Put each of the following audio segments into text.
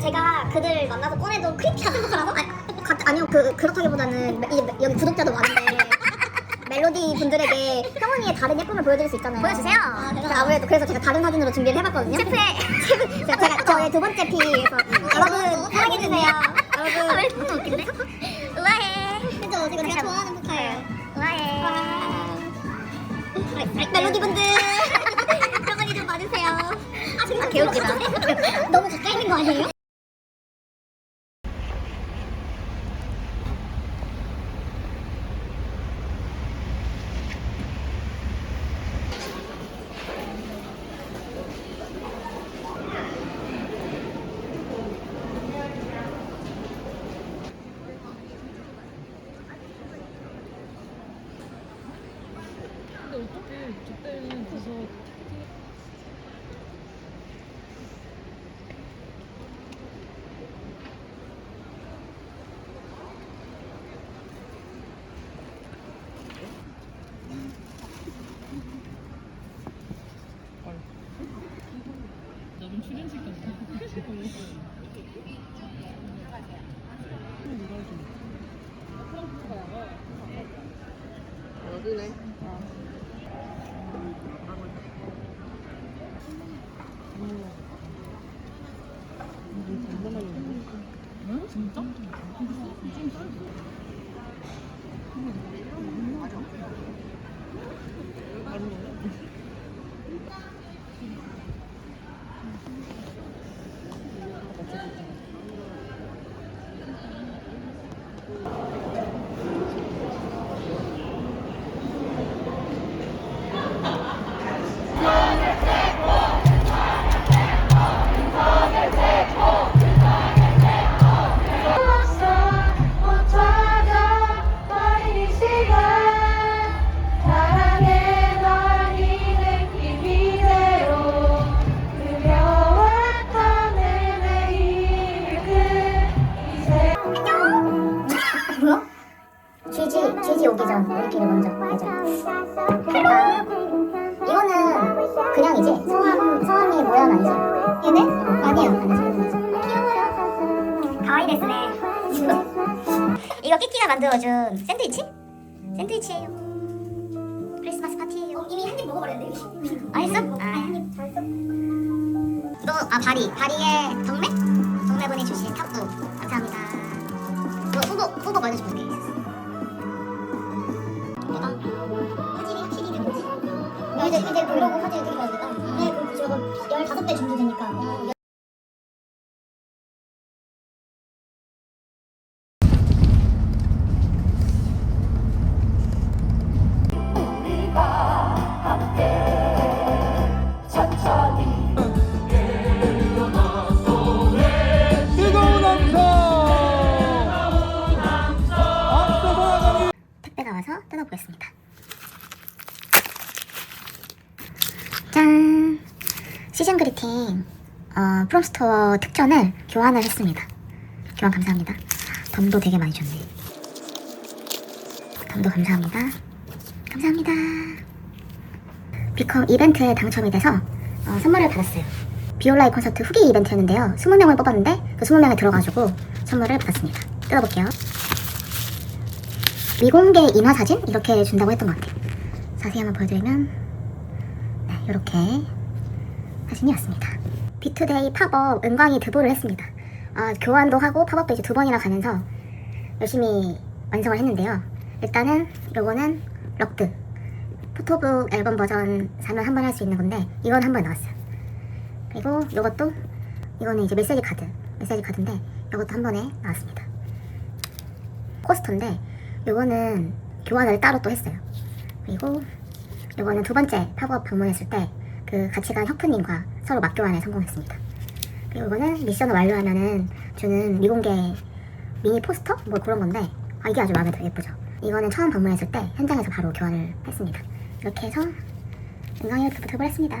제가 그들 만나서 꺼내도 크리티 같은 거라고? 아니, 가, 아니요 그 그렇다기보다는 여기 구독자도 많은데 멜로디 분들에게 형언니의 다른 예쁨을 보여드릴 수 있잖아요. 보여주세요. 아, 그래서 아무래도 그래서 제가 다른 사진으로 준비를 해봤거든요. 셰프의 제가, 제가 저의 두 번째 피에서 여러분 사랑해주세요. 아, 왜 여러분. 이렇게 웃긴데? 우아해. 그죠? 제가 제가 좋아하는 포카예요. 우아해. 멜로디 분들 형언니 좀 봐주세요. 아 개웃기다. 너무 가까이 있는 거 아니에요? 근데 어떻게 그때는 가서 나름 출연식 같아. 여기네. 우리끼리 먼저 알죠? 헬로! 이거는 그냥이지? 성함, 성함이 모양 아니지? 얘네? 아니에요. 아니지. 귀여워요. 가와이 데스네. 이거 끼끼가 만들어준 샌드위치? 샌드위치예요. 크리스마스 파티예요. 이미 한 입 먹어버렸네. 맛있어? 아. 또, 아, 바리. 바리의 덕매? 덕매분이 주신 탑도. 감사합니다. 이거 후보, 후보 받으신 분이 있었어 이제 이제 브이로그 화질이 되게 좋아지니까. 네, 그 저거 15배 준비 되니까. 뜨거운 함성 앞서서 나가는 택배가 와서 뜯어보겠습니다. 시즌 그리팅 어, 프롬스토어 특전을 교환을 했습니다. 교환 감사합니다. 덤도 되게 많이 줬네. 덤도 감사합니다. 감사합니다. 비컴 이벤트에 당첨이 돼서 어, 선물을 받았어요. 비올라의 콘서트 후기 이벤트였는데요. 20명을 뽑았는데 그 20명에 들어가지고 선물을 받았습니다. 뜯어볼게요. 미공개 인화 사진 이렇게 준다고 했던 것 같아요. 자세히 한번 보여드리면 네, 이렇게 사진이 왔습니다. 비투데이 팝업 은광이 드보를 했습니다. 아, 교환도 하고 팝업도 이제 두 번이나 가면서 열심히 완성을 했는데요. 일단은 요거는 럭드 포토북 앨범 버전 사면 한 번 할 수 있는 건데 이건 한 번 나왔어요. 그리고 요것도 이거는 이제 메시지 카드 메시지 카드인데 이것도 한 번에 나왔습니다. 코스터인데 요거는 교환을 따로 또 했어요. 그리고 요거는 두 번째 팝업 방문했을 때 그간 혁프님과 서로 맞교환에 성공했습니다. 그리고 이거는 미션을 완료하면은 주는 미공개 미니 포스터? 뭐 그런 건데 아 이게 아주 마음에 들어 예쁘죠? 이거는 처음 방문했을 때 현장에서 바로 교환을 했습니다. 이렇게 해서 이렇게 부탁을 했습니다.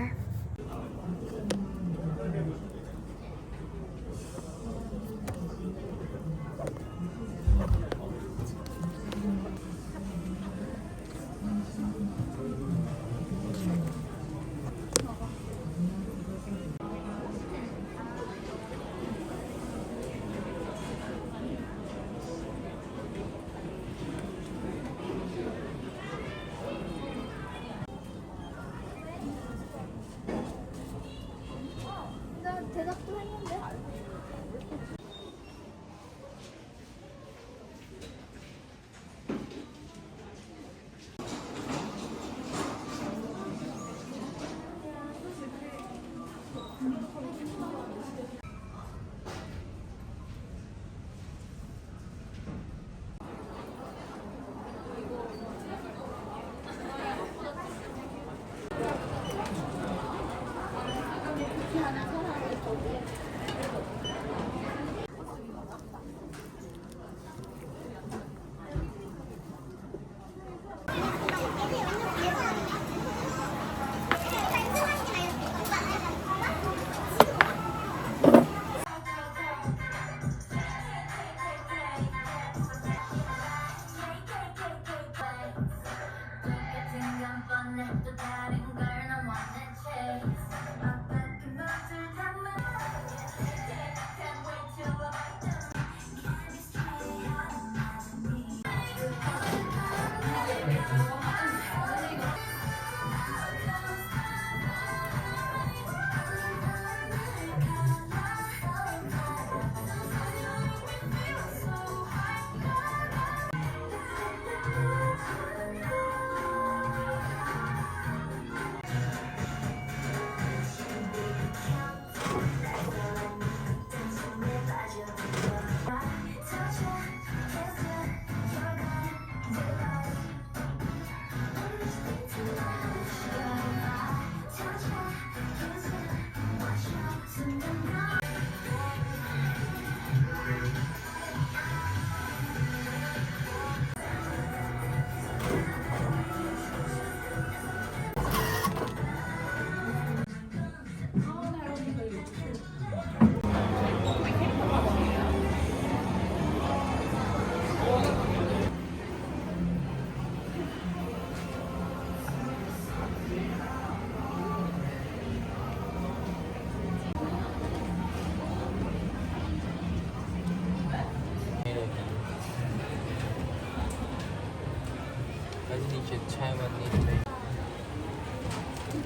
Need a change, Taiwanese,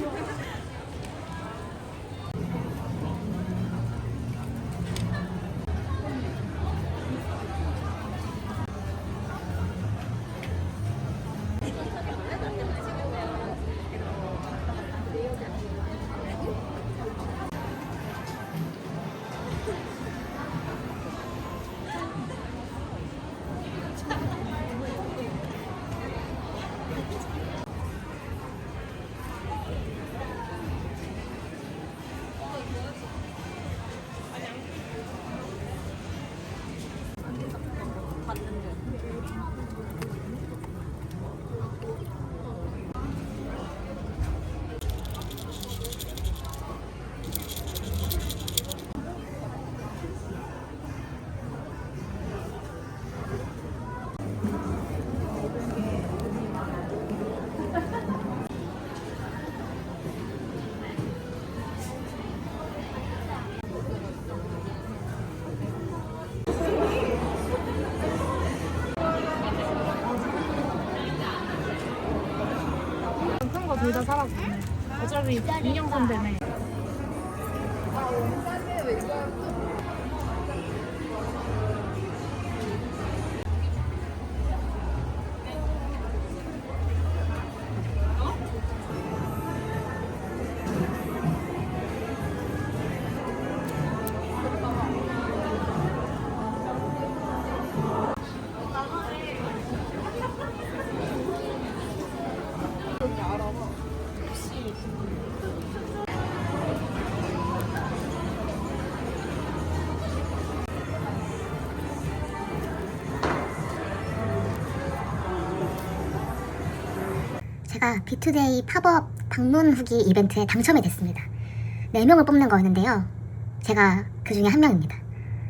Taiwanese. 거 둘 다 사라고. 어차피 2년 건데네. 제가 비투데이 팝업 방문 후기 이벤트에 당첨이 됐습니다. 4명을 뽑는 거였는데요. 제가 그 중에 한 명입니다.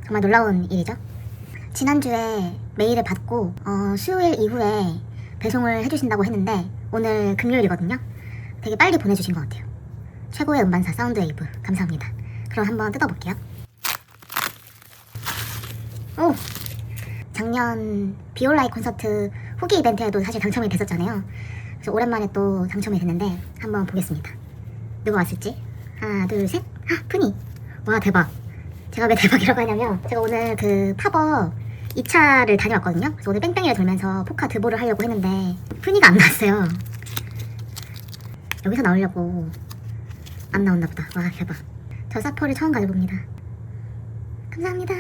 정말 놀라운 일이죠. 지난주에 메일을 받고 어, 수요일 이후에 배송을 해주신다고 했는데 오늘 금요일이거든요. 되게 빨리 보내주신 것 같아요. 최고의 음반사 사운드웨이브 감사합니다. 그럼 한번 뜯어볼게요. 오! 작년 비올라이 콘서트 후기 이벤트에도 사실 당첨이 됐었잖아요. 그래서 오랜만에 또 당첨이 됐는데 한번 보겠습니다. 누가 왔을지? 하나, 둘, 셋. 아, 푸니. 와, 대박. 제가 왜 대박이라고 하냐면 제가 오늘 그 팝업 2차를 다녀왔거든요. 그래서 오늘 뺑뺑이를 돌면서 포카 드보를 하려고 했는데 푸니가 안 나왔어요. 여기서 나오려고 안 나왔나 보다. 와, 대박. 저 사포를 처음 가져봅니다. 감사합니다.